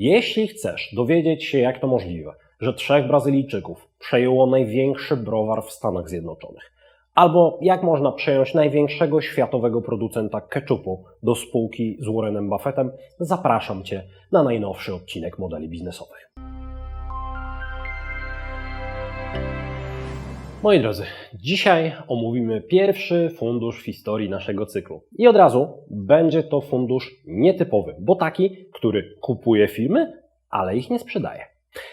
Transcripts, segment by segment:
Jeśli chcesz dowiedzieć się, jak to możliwe, że trzech Brazylijczyków przejęło największy browar w Stanach Zjednoczonych, albo jak można przejąć największego światowego producenta ketchupu do spółki z Warrenem Buffettem, zapraszam Cię na najnowszy odcinek modeli biznesowych. Moi drodzy, dzisiaj omówimy pierwszy fundusz w historii naszego cyklu. I od razu będzie to fundusz nietypowy, bo taki, który kupuje firmy, ale ich nie sprzedaje.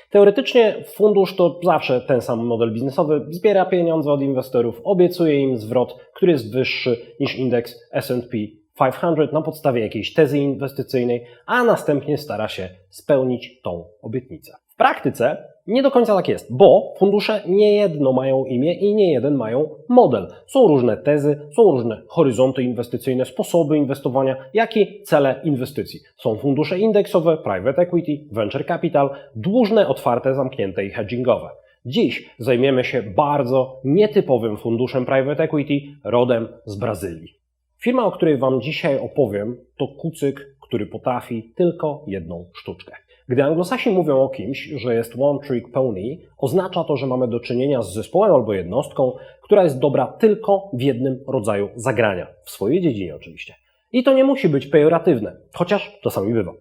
Teoretycznie fundusz to zawsze ten sam model biznesowy, zbiera pieniądze od inwestorów, obiecuje im zwrot, który jest wyższy niż indeks SP 500 na podstawie jakiejś tezy inwestycyjnej, a następnie stara się spełnić tą obietnicę. W praktyce nie do końca tak jest, bo fundusze nie jedno mają imię i nie jeden mają model. Są różne tezy, są różne horyzonty inwestycyjne, sposoby inwestowania, jak i cele inwestycji. Są fundusze indeksowe, private equity, venture capital, dłużne, otwarte, zamknięte i hedgingowe. Dziś zajmiemy się bardzo nietypowym funduszem private equity rodem z Brazylii. Firma, o której Wam dzisiaj opowiem, to kucyk, który potrafi tylko jedną sztuczkę. Gdy anglosasi mówią o kimś, że jest one trick pony, oznacza to, że mamy do czynienia z zespołem albo jednostką, która jest dobra tylko w jednym rodzaju zagrania, w swojej dziedzinie oczywiście. I to nie musi być pejoratywne, chociaż czasami bywa.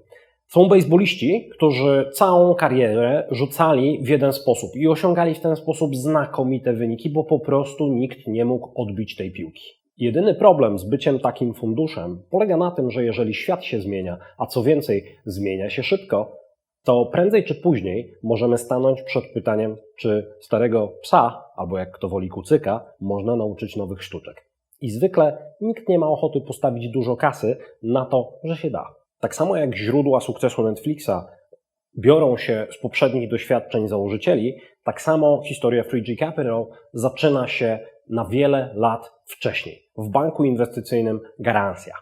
Są baseballiści, którzy całą karierę rzucali w jeden sposób i osiągali w ten sposób znakomite wyniki, bo po prostu nikt nie mógł odbić tej piłki. Jedyny problem z byciem takim funduszem polega na tym, że jeżeli świat się zmienia, a co więcej, zmienia się szybko, to prędzej czy później możemy stanąć przed pytaniem, czy starego psa, albo jak kto woli kucyka, można nauczyć nowych sztuczek. I zwykle nikt nie ma ochoty postawić dużo kasy na to, że się da. Tak samo jak źródła sukcesu Netflixa biorą się z poprzednich doświadczeń założycieli, tak samo historia 3G Capital zaczyna się na wiele lat wcześniej. W banku inwestycyjnym Garancja.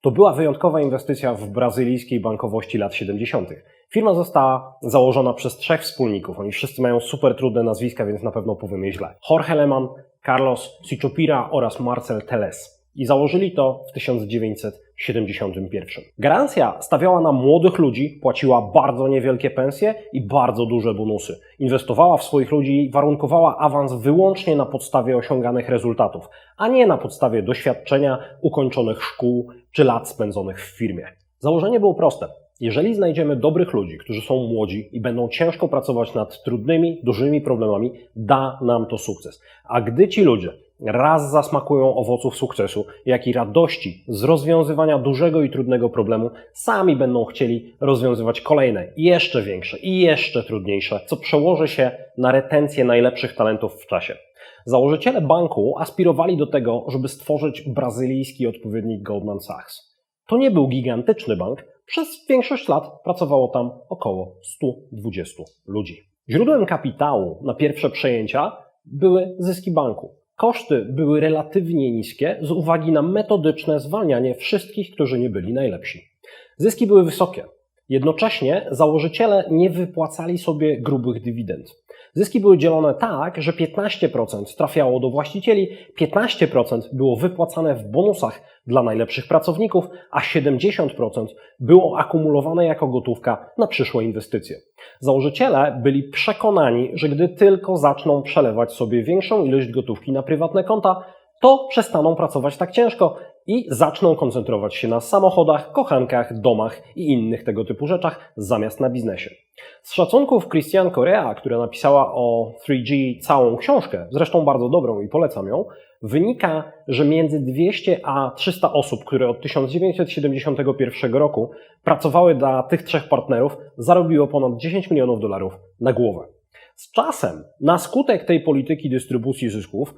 To była wyjątkowa inwestycja w brazylijskiej bankowości lat 70. Firma została założona przez trzech wspólników. Oni wszyscy mają super trudne nazwiska, więc na pewno powiem je źle. Jorge Lehmann, Carlos Sichopira oraz Marcel Teles. I założyli to w 1971. Garancja stawiała na młodych ludzi, płaciła bardzo niewielkie pensje i bardzo duże bonusy. Inwestowała w swoich ludzi i warunkowała awans wyłącznie na podstawie osiąganych rezultatów, a nie na podstawie doświadczenia, ukończonych szkół czy lat spędzonych w firmie. Założenie było proste. Jeżeli znajdziemy dobrych ludzi, którzy są młodzi i będą ciężko pracować nad trudnymi, dużymi problemami, da nam to sukces. A gdy ci ludzie raz zasmakują owoców sukcesu, jak i radości z rozwiązywania dużego i trudnego problemu, sami będą chcieli rozwiązywać kolejne, jeszcze większe i jeszcze trudniejsze, co przełoży się na retencję najlepszych talentów w czasie. Założyciele banku aspirowali do tego, żeby stworzyć brazylijski odpowiednik Goldman Sachs. To nie był gigantyczny bank, przez większość lat pracowało tam około 120 ludzi. Źródłem kapitału na pierwsze przejęcia były zyski banku. Koszty były relatywnie niskie z uwagi na metodyczne zwalnianie wszystkich, którzy nie byli najlepsi. Zyski były wysokie. Jednocześnie założyciele nie wypłacali sobie grubych dywidend. Zyski były dzielone tak, że 15% trafiało do właścicieli, 15% było wypłacane w bonusach dla najlepszych pracowników, a 70% było akumulowane jako gotówka na przyszłe inwestycje. Założyciele byli przekonani, że gdy tylko zaczną przelewać sobie większą ilość gotówki na prywatne konta, to przestaną pracować tak ciężko i zaczną koncentrować się na samochodach, kochankach, domach i innych tego typu rzeczach zamiast na biznesie. Z szacunków Christian Korea, która napisała o 3G całą książkę, zresztą bardzo dobrą i polecam ją, wynika, że między 200 a 300 osób, które od 1971 roku pracowały dla tych trzech partnerów, zarobiło ponad 10 milionów dolarów na głowę. Z czasem, na skutek tej polityki dystrybucji zysków,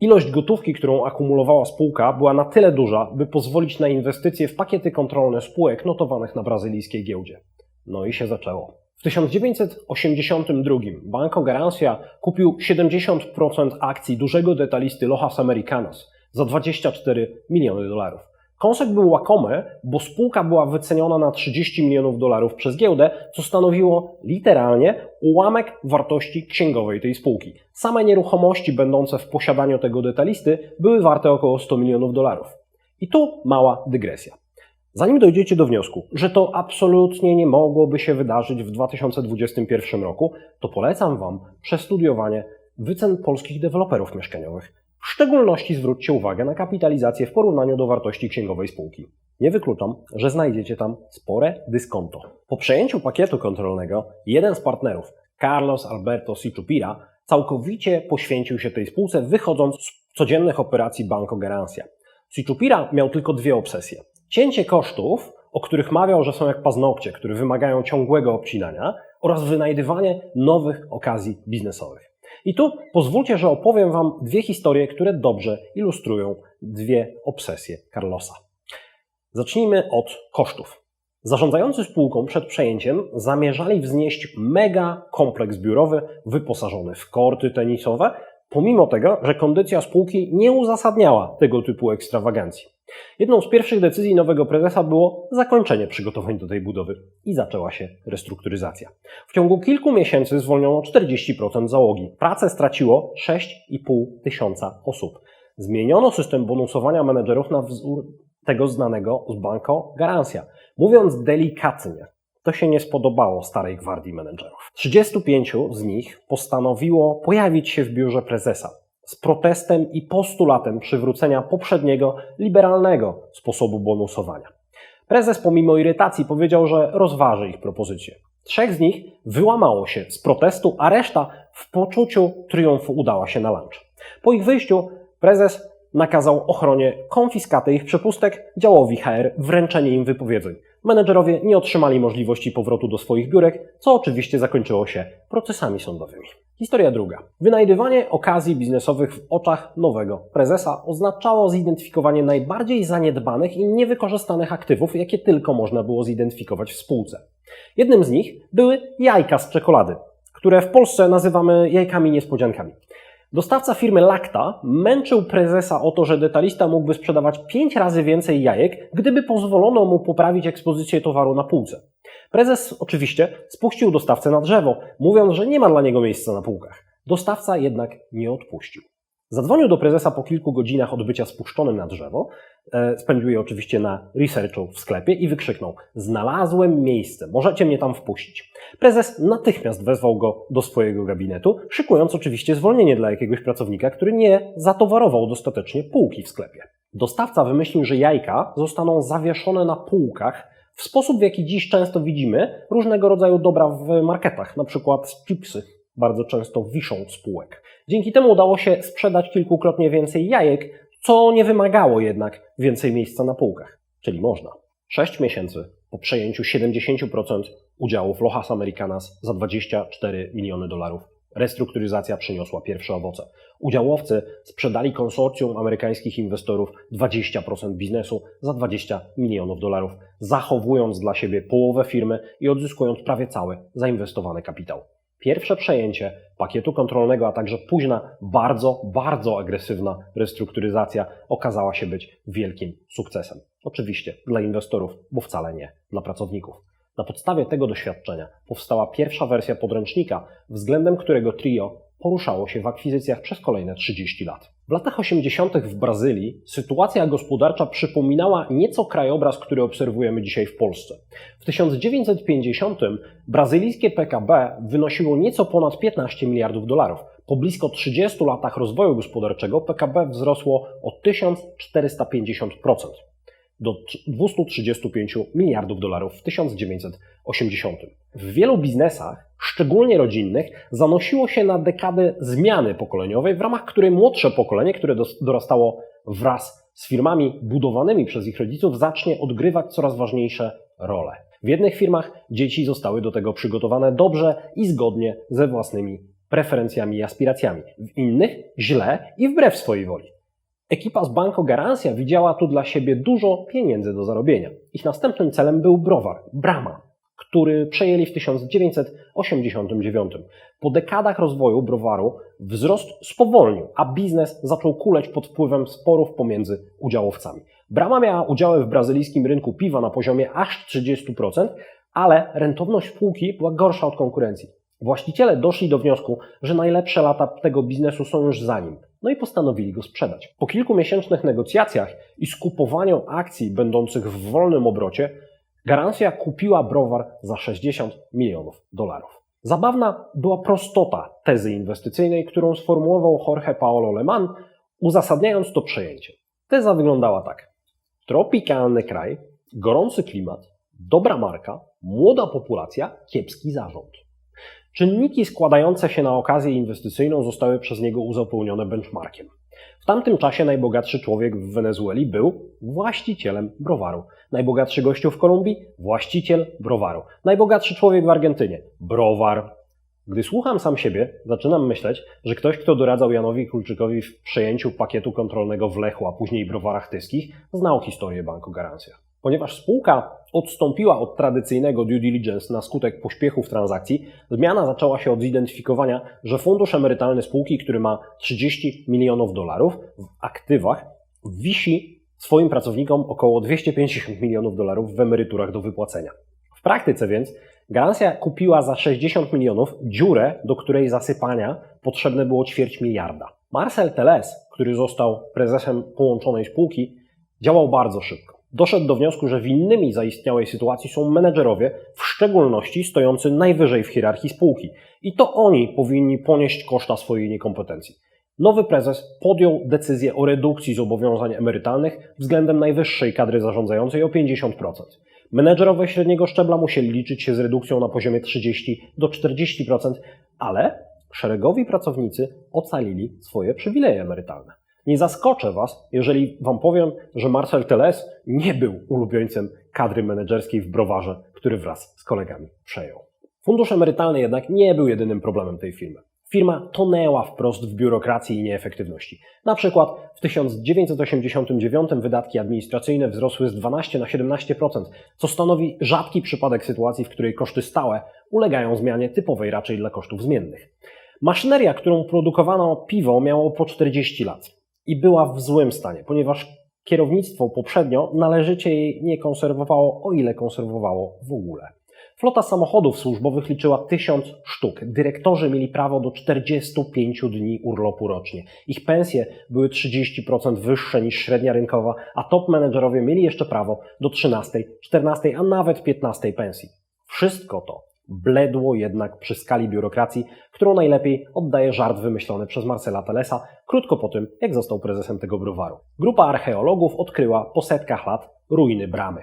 Ilość gotówki, którą akumulowała spółka, była na tyle duża, by pozwolić na inwestycje w pakiety kontrolne spółek notowanych na brazylijskiej giełdzie. No i się zaczęło. W 1982 Banco Garancia kupił 70% akcji dużego detalisty Lojas Americanos za 24 miliony dolarów. Kąsek był łakomy, bo spółka była wyceniona na 30 milionów dolarów przez giełdę, co stanowiło literalnie ułamek wartości księgowej tej spółki. Same nieruchomości będące w posiadaniu tego detalisty były warte około 100 milionów dolarów. I tu mała dygresja. Zanim dojdziecie do wniosku, że to absolutnie nie mogłoby się wydarzyć w 2021 roku, to polecam Wam przestudiowanie wycen polskich deweloperów mieszkaniowych. W szczególności zwróćcie uwagę na kapitalizację w porównaniu do wartości księgowej spółki. Nie wykluczam, że znajdziecie tam spore dyskonto. Po przejęciu pakietu kontrolnego, jeden z partnerów, Carlos Alberto Sichupira, całkowicie poświęcił się tej spółce, wychodząc z codziennych operacji Banco Garancia. Sichupira miał tylko dwie obsesje. Cięcie kosztów, o których mawiał, że są jak paznokcie, które wymagają ciągłego obcinania, oraz wynajdywanie nowych okazji biznesowych. I tu pozwólcie, że opowiem Wam dwie historie, które dobrze ilustrują dwie obsesje Carlosa. Zacznijmy od kosztów. Zarządzający spółką przed przejęciem zamierzali wznieść mega kompleks biurowy wyposażony w korty tenisowe, pomimo tego, że kondycja spółki nie uzasadniała tego typu ekstrawagancji. Jedną z pierwszych decyzji nowego prezesa było zakończenie przygotowań do tej budowy i zaczęła się restrukturyzacja. W ciągu kilku miesięcy zwolniono 40% załogi. Pracę straciło 6,5 tysiąca osób. Zmieniono system bonusowania menedżerów na wzór tego znanego z Banco Garancja. Mówiąc delikatnie, to się nie spodobało starej gwardii menedżerów. 35 z nich postanowiło pojawić się w biurze prezesa z protestem i postulatem przywrócenia poprzedniego, liberalnego sposobu bonusowania. Prezes pomimo irytacji powiedział, że rozważy ich propozycję. Trzech z nich wyłamało się z protestu, a reszta w poczuciu triumfu udała się na lunch. Po ich wyjściu prezes nakazał ochronie konfiskatę ich przepustek, działowi HR wręczenie im wypowiedzeń. Menedżerowie nie otrzymali możliwości powrotu do swoich biurek, co oczywiście zakończyło się procesami sądowymi. Historia druga. Wynajdywanie okazji biznesowych w oczach nowego prezesa oznaczało zidentyfikowanie najbardziej zaniedbanych i niewykorzystanych aktywów, jakie tylko można było zidentyfikować w spółce. Jednym z nich były jajka z czekolady, które w Polsce nazywamy jajkami niespodziankami. Dostawca firmy Lacta męczył prezesa o to, że detalista mógłby sprzedawać 5 razy więcej jajek, gdyby pozwolono mu poprawić ekspozycję towaru na półce. Prezes oczywiście spuścił dostawcę na drzewo, mówiąc, że nie ma dla niego miejsca na półkach. Dostawca jednak nie odpuścił. Zadzwonił do prezesa po kilku godzinach od bycia spuszczonym na drzewo, e, spędził je oczywiście na researchu w sklepie i wykrzyknął: Znalazłem miejsce, możecie mnie tam wpuścić. Prezes natychmiast wezwał go do swojego gabinetu, szykując oczywiście zwolnienie dla jakiegoś pracownika, który nie zatowarował dostatecznie półki w sklepie. Dostawca wymyślił, że jajka zostaną zawieszone na półkach w sposób, w jaki dziś często widzimy różnego rodzaju dobra w marketach, na przykład chipsy bardzo często wiszą z półek. Dzięki temu udało się sprzedać kilkukrotnie więcej jajek, co nie wymagało jednak więcej miejsca na półkach, czyli można. 6 miesięcy po przejęciu 70% udziałów Lojas Americanas za 24 miliony dolarów restrukturyzacja przyniosła pierwsze owoce. Udziałowcy sprzedali konsorcjum amerykańskich inwestorów 20% biznesu za 20 milionów dolarów, zachowując dla siebie połowę firmy i odzyskując prawie cały zainwestowany kapitał. Pierwsze przejęcie pakietu kontrolnego, a także późna, bardzo, bardzo agresywna restrukturyzacja okazała się być wielkim sukcesem. Oczywiście dla inwestorów, bo wcale nie dla pracowników. Na podstawie tego doświadczenia powstała pierwsza wersja podręcznika, względem którego trio poruszało się w akwizycjach przez kolejne 30 lat. W latach 80. w Brazylii sytuacja gospodarcza przypominała nieco krajobraz, który obserwujemy dzisiaj w Polsce. W 1950 brazylijskie PKB wynosiło nieco ponad 15 miliardów dolarów. Po blisko 30 latach rozwoju gospodarczego PKB wzrosło o 1450% do 235 miliardów dolarów w 1980. W wielu biznesach, szczególnie rodzinnych, zanosiło się na dekadę zmiany pokoleniowej, w ramach której młodsze pokolenie, które dorastało wraz z firmami budowanymi przez ich rodziców, zacznie odgrywać coraz ważniejsze role. W jednych firmach dzieci zostały do tego przygotowane dobrze i zgodnie ze własnymi preferencjami i aspiracjami, w innych źle i wbrew swojej woli. Ekipa z Banco Garancja widziała tu dla siebie dużo pieniędzy do zarobienia. Ich następnym celem był browar, Brahma, który przejęli w 1989. Po dekadach rozwoju browaru wzrost spowolnił, a biznes zaczął kuleć pod wpływem sporów pomiędzy udziałowcami. Brahma miała udziały w brazylijskim rynku piwa na poziomie aż 30%, ale rentowność spółki była gorsza od konkurencji. Właściciele doszli do wniosku, że najlepsze lata tego biznesu są już za nim, no i postanowili go sprzedać. Po kilkumiesięcznych negocjacjach i skupowaniu akcji będących w wolnym obrocie, Garancja kupiła browar za 60 milionów dolarów. Zabawna była prostota tezy inwestycyjnej, którą sformułował Jorge Paolo Leman, uzasadniając to przejęcie. Teza wyglądała tak. Tropikalny kraj, gorący klimat, dobra marka, młoda populacja, kiepski zarząd. Czynniki składające się na okazję inwestycyjną zostały przez niego uzupełnione benchmarkiem. W tamtym czasie najbogatszy człowiek w Wenezueli był właścicielem browaru. Najbogatszy gościu w Kolumbii właściciel browaru. Najbogatszy człowiek w Argentynie browar. Gdy słucham sam siebie, zaczynam myśleć, że ktoś, kto doradzał Janowi Kulczykowi w przejęciu pakietu kontrolnego w Lechu, a później browarach tyskich, znał historię Banku Garancja. Ponieważ spółka odstąpiła od tradycyjnego due diligence na skutek pośpiechu w transakcji, zmiana zaczęła się od zidentyfikowania, że fundusz emerytalny spółki, który ma 30 milionów dolarów w aktywach, wisi swoim pracownikom około 250 milionów dolarów w emeryturach do wypłacenia. W praktyce więc Garancja kupiła za 60 milionów dziurę, do której zasypania potrzebne było ćwierć miliarda. Marcel Teles, który został prezesem połączonej spółki, działał bardzo szybko doszedł do wniosku, że winnymi zaistniałej sytuacji są menedżerowie, w szczególności stojący najwyżej w hierarchii spółki. I to oni powinni ponieść koszta swojej niekompetencji. Nowy prezes podjął decyzję o redukcji zobowiązań emerytalnych względem najwyższej kadry zarządzającej o 50%. Menedżerowie średniego szczebla musieli liczyć się z redukcją na poziomie 30 do 40%, ale szeregowi pracownicy ocalili swoje przywileje emerytalne. Nie zaskoczę Was, jeżeli Wam powiem, że Marcel Teles nie był ulubieńcem kadry menedżerskiej w browarze, który wraz z kolegami przejął. Fundusz emerytalny jednak nie był jedynym problemem tej firmy. Firma tonęła wprost w biurokracji i nieefektywności. Na przykład w 1989 wydatki administracyjne wzrosły z 12 na 17%, co stanowi rzadki przypadek sytuacji, w której koszty stałe ulegają zmianie typowej raczej dla kosztów zmiennych. Maszyneria, którą produkowano piwo, miało po 40 lat i była w złym stanie, ponieważ kierownictwo poprzednio należycie jej nie konserwowało, o ile konserwowało w ogóle. Flota samochodów służbowych liczyła tysiąc sztuk. Dyrektorzy mieli prawo do 45 dni urlopu rocznie. Ich pensje były 30% wyższe niż średnia rynkowa, a top menedżerowie mieli jeszcze prawo do 13, 14, a nawet 15 pensji. Wszystko to bledło jednak przy skali biurokracji, którą najlepiej oddaje żart wymyślony przez Marcela Telesa krótko po tym, jak został prezesem tego browaru. Grupa archeologów odkryła po setkach lat ruiny bramy.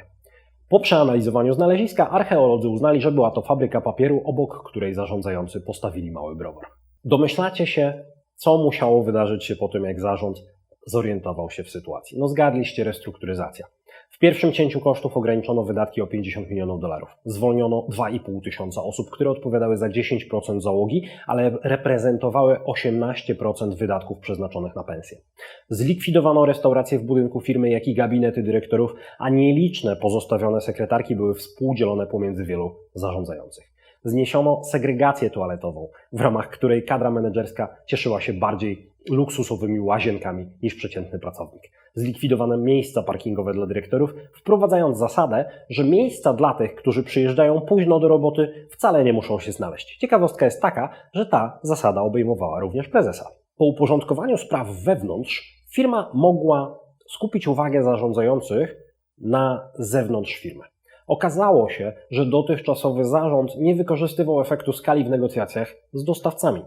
Po przeanalizowaniu znaleziska archeolodzy uznali, że była to fabryka papieru, obok której zarządzający postawili mały browar. Domyślacie się, co musiało wydarzyć się po tym, jak zarząd zorientował się w sytuacji. No zgadliście restrukturyzacja. W pierwszym cięciu kosztów ograniczono wydatki o 50 milionów dolarów. Zwolniono 2,5 tysiąca osób, które odpowiadały za 10% załogi, ale reprezentowały 18% wydatków przeznaczonych na pensje. Zlikwidowano restauracje w budynku firmy, jak i gabinety dyrektorów, a nieliczne pozostawione sekretarki były współdzielone pomiędzy wielu zarządzających. Zniesiono segregację toaletową, w ramach której kadra menedżerska cieszyła się bardziej luksusowymi łazienkami niż przeciętny pracownik. Zlikwidowano miejsca parkingowe dla dyrektorów, wprowadzając zasadę, że miejsca dla tych, którzy przyjeżdżają późno do roboty, wcale nie muszą się znaleźć. Ciekawostka jest taka, że ta zasada obejmowała również prezesa. Po uporządkowaniu spraw wewnątrz, firma mogła skupić uwagę zarządzających na zewnątrz firmy. Okazało się, że dotychczasowy zarząd nie wykorzystywał efektu skali w negocjacjach z dostawcami.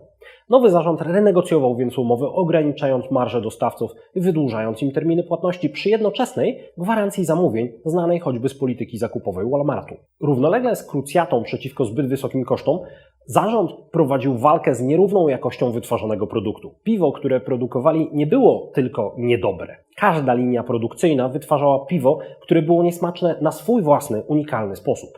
Nowy zarząd renegocjował więc umowy, ograniczając marże dostawców i wydłużając im terminy płatności przy jednoczesnej gwarancji zamówień znanej choćby z polityki zakupowej Walmartu. Równolegle z krucjatą przeciwko zbyt wysokim kosztom, zarząd prowadził walkę z nierówną jakością wytwarzanego produktu. Piwo, które produkowali, nie było tylko niedobre. Każda linia produkcyjna wytwarzała piwo, które było niesmaczne na swój własny, unikalny sposób.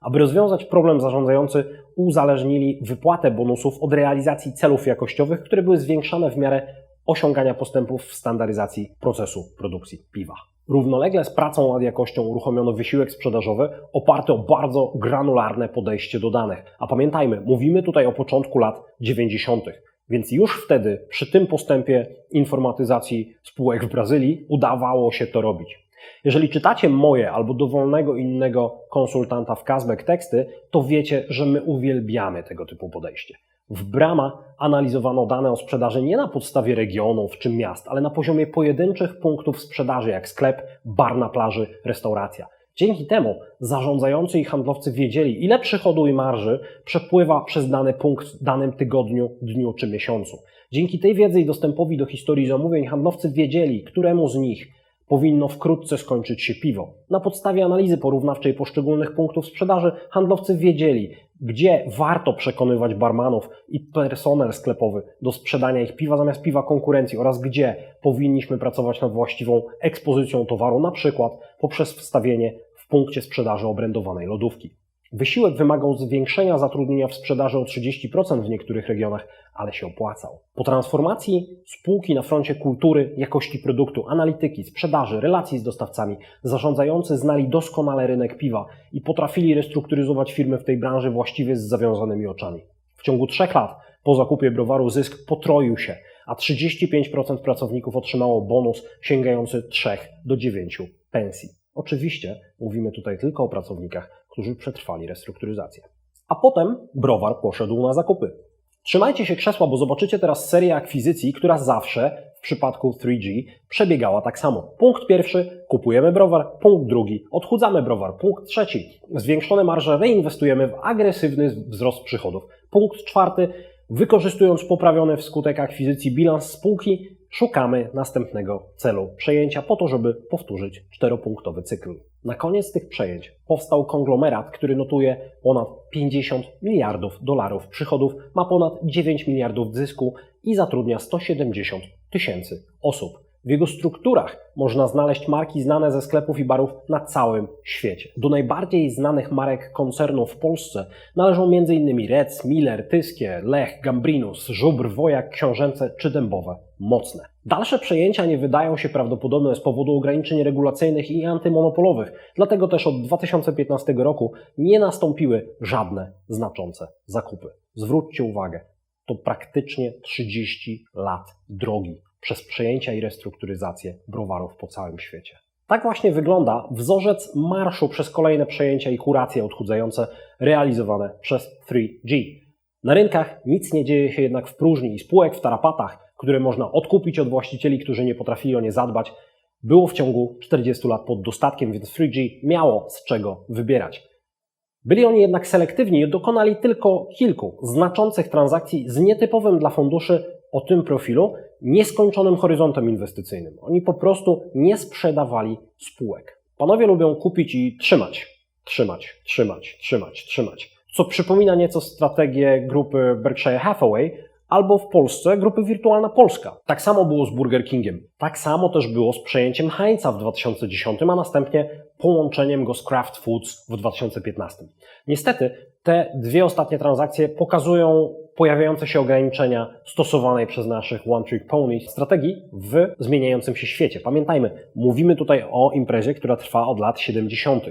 Aby rozwiązać problem zarządzający, uzależnili wypłatę bonusów od realizacji celów jakościowych, które były zwiększane w miarę osiągania postępów w standaryzacji procesu produkcji piwa. Równolegle z pracą nad jakością uruchomiono wysiłek sprzedażowy oparty o bardzo granularne podejście do danych. A pamiętajmy, mówimy tutaj o początku lat 90., więc już wtedy, przy tym postępie informatyzacji spółek w Brazylii, udawało się to robić. Jeżeli czytacie moje albo dowolnego innego konsultanta w Kazbek teksty, to wiecie, że my uwielbiamy tego typu podejście. W Brama analizowano dane o sprzedaży nie na podstawie regionów czy miast, ale na poziomie pojedynczych punktów sprzedaży, jak sklep, bar na plaży, restauracja. Dzięki temu zarządzający i handlowcy wiedzieli, ile przychodu i marży przepływa przez dany punkt w danym tygodniu, dniu czy miesiącu. Dzięki tej wiedzy i dostępowi do historii zamówień handlowcy wiedzieli, któremu z nich powinno wkrótce skończyć się piwo. Na podstawie analizy porównawczej poszczególnych punktów sprzedaży handlowcy wiedzieli, gdzie warto przekonywać barmanów i personel sklepowy do sprzedania ich piwa zamiast piwa konkurencji oraz gdzie powinniśmy pracować nad właściwą ekspozycją towaru, na przykład poprzez wstawienie w punkcie sprzedaży obrędowanej lodówki. Wysiłek wymagał zwiększenia zatrudnienia w sprzedaży o 30% w niektórych regionach, ale się opłacał. Po transformacji spółki na froncie kultury, jakości produktu, analityki, sprzedaży, relacji z dostawcami, zarządzający znali doskonale rynek piwa i potrafili restrukturyzować firmy w tej branży właściwie z zawiązanymi oczami. W ciągu trzech lat po zakupie browaru zysk potroił się, a 35% pracowników otrzymało bonus sięgający 3 do 9 pensji. Oczywiście mówimy tutaj tylko o pracownikach, którzy przetrwali restrukturyzację. A potem browar poszedł na zakupy. Trzymajcie się krzesła, bo zobaczycie teraz serię akwizycji, która zawsze w przypadku 3G przebiegała tak samo. Punkt pierwszy, kupujemy browar. Punkt drugi, odchudzamy browar. Punkt trzeci, zwiększone marże reinwestujemy w agresywny wzrost przychodów. Punkt czwarty, wykorzystując poprawiony wskutek akwizycji bilans spółki, szukamy następnego celu przejęcia po to, żeby powtórzyć czteropunktowy cykl. Na koniec tych przejęć powstał konglomerat, który notuje ponad 50 miliardów dolarów przychodów, ma ponad 9 miliardów zysku i zatrudnia 170 tysięcy osób. W jego strukturach można znaleźć marki znane ze sklepów i barów na całym świecie. Do najbardziej znanych marek koncernu w Polsce należą m.in. Rec, Miller, Tyskie, Lech, Gambrinus, Żubr, Wojak, Książęce czy Dębowe. Mocne. Dalsze przejęcia nie wydają się prawdopodobne z powodu ograniczeń regulacyjnych i antymonopolowych, dlatego też od 2015 roku nie nastąpiły żadne znaczące zakupy. Zwróćcie uwagę, to praktycznie 30 lat drogi przez przejęcia i restrukturyzację browarów po całym świecie. Tak właśnie wygląda wzorzec marszu przez kolejne przejęcia i kuracje odchudzające realizowane przez 3G. Na rynkach nic nie dzieje się jednak w próżni i spółek w tarapatach, które można odkupić od właścicieli, którzy nie potrafili o nie zadbać, było w ciągu 40 lat pod dostatkiem, więc 3G miało z czego wybierać. Byli oni jednak selektywni i dokonali tylko kilku znaczących transakcji z nietypowym dla funduszy o tym profilu, nieskończonym horyzontem inwestycyjnym. Oni po prostu nie sprzedawali spółek. Panowie lubią kupić i trzymać, trzymać, trzymać, trzymać, trzymać. Co przypomina nieco strategię grupy Berkshire Hathaway, albo w Polsce grupy Wirtualna Polska. Tak samo było z Burger Kingiem. Tak samo też było z przejęciem Heinza w 2010, a następnie połączeniem go z Kraft Foods w 2015. Niestety te dwie ostatnie transakcje pokazują pojawiające się ograniczenia stosowanej przez naszych One Trick Pony strategii w zmieniającym się świecie. Pamiętajmy, mówimy tutaj o imprezie, która trwa od lat 70.,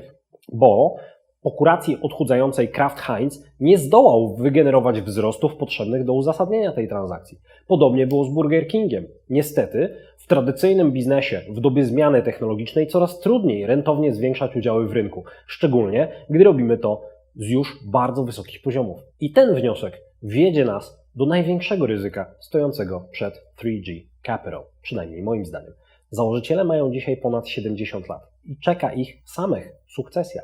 bo po kuracji odchudzającej Kraft Heinz nie zdołał wygenerować wzrostów potrzebnych do uzasadnienia tej transakcji. Podobnie było z Burger Kingiem. Niestety, w tradycyjnym biznesie, w dobie zmiany technologicznej, coraz trudniej rentownie zwiększać udziały w rynku, szczególnie gdy robimy to z już bardzo wysokich poziomów. I ten wniosek wiedzie nas do największego ryzyka stojącego przed 3G Capital, przynajmniej moim zdaniem. Założyciele mają dzisiaj ponad 70 lat i czeka ich samych sukcesja.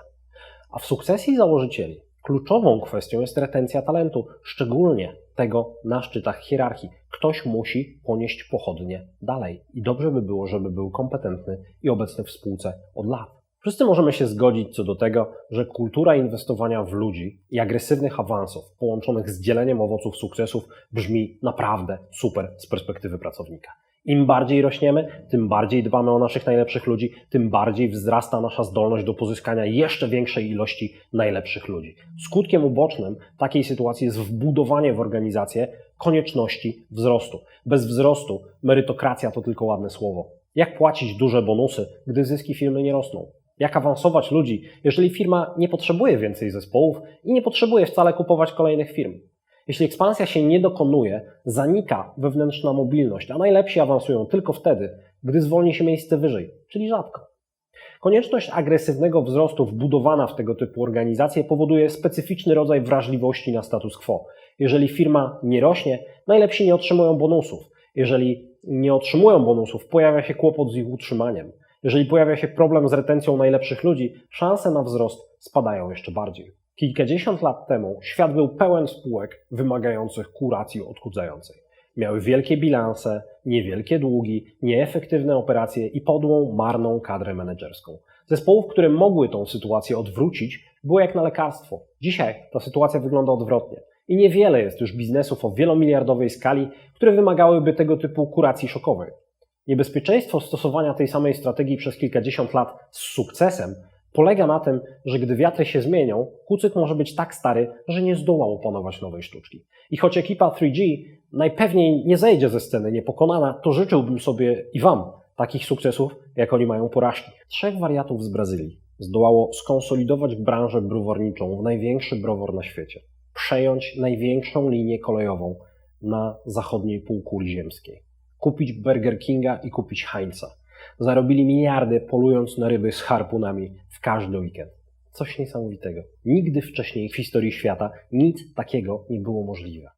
A w sukcesji założycieli kluczową kwestią jest retencja talentu, szczególnie tego na szczytach hierarchii. Ktoś musi ponieść pochodnie dalej i dobrze by było, żeby był kompetentny i obecny w spółce od lat. Wszyscy możemy się zgodzić co do tego, że kultura inwestowania w ludzi i agresywnych awansów połączonych z dzieleniem owoców sukcesów brzmi naprawdę super z perspektywy pracownika. Im bardziej rośniemy, tym bardziej dbamy o naszych najlepszych ludzi, tym bardziej wzrasta nasza zdolność do pozyskania jeszcze większej ilości najlepszych ludzi. Skutkiem ubocznym takiej sytuacji jest wbudowanie w organizację konieczności wzrostu. Bez wzrostu merytokracja to tylko ładne słowo. Jak płacić duże bonusy, gdy zyski firmy nie rosną? Jak awansować ludzi, jeżeli firma nie potrzebuje więcej zespołów i nie potrzebuje wcale kupować kolejnych firm? Jeśli ekspansja się nie dokonuje, zanika wewnętrzna mobilność, a najlepsi awansują tylko wtedy, gdy zwolni się miejsce wyżej, czyli rzadko. Konieczność agresywnego wzrostu wbudowana w tego typu organizacje powoduje specyficzny rodzaj wrażliwości na status quo. Jeżeli firma nie rośnie, najlepsi nie otrzymują bonusów. Jeżeli nie otrzymują bonusów, pojawia się kłopot z ich utrzymaniem. Jeżeli pojawia się problem z retencją najlepszych ludzi, szanse na wzrost spadają jeszcze bardziej. Kilkadziesiąt lat temu świat był pełen spółek wymagających kuracji odchudzającej. Miały wielkie bilanse, niewielkie długi, nieefektywne operacje i podłą, marną kadrę menedżerską. Zespołów, które mogły tą sytuację odwrócić, było jak na lekarstwo. Dzisiaj ta sytuacja wygląda odwrotnie. I niewiele jest już biznesów o wielomiliardowej skali, które wymagałyby tego typu kuracji szokowej. Niebezpieczeństwo stosowania tej samej strategii przez kilkadziesiąt lat z sukcesem polega na tym, że gdy wiatry się zmienią, kucyk może być tak stary, że nie zdołał opanować nowej sztuczki. I choć ekipa 3G najpewniej nie zejdzie ze sceny niepokonana, to życzyłbym sobie i Wam takich sukcesów, jak oni mają porażki. Trzech wariatów z Brazylii zdołało skonsolidować branżę browarniczą w największy browar na świecie, przejąć największą linię kolejową na zachodniej półkuli ziemskiej, kupić Burger Kinga i kupić Heinza. Zarobili miliardy polując na ryby z harpunami w każdy weekend. Coś niesamowitego. Nigdy wcześniej w historii świata nic takiego nie było możliwe.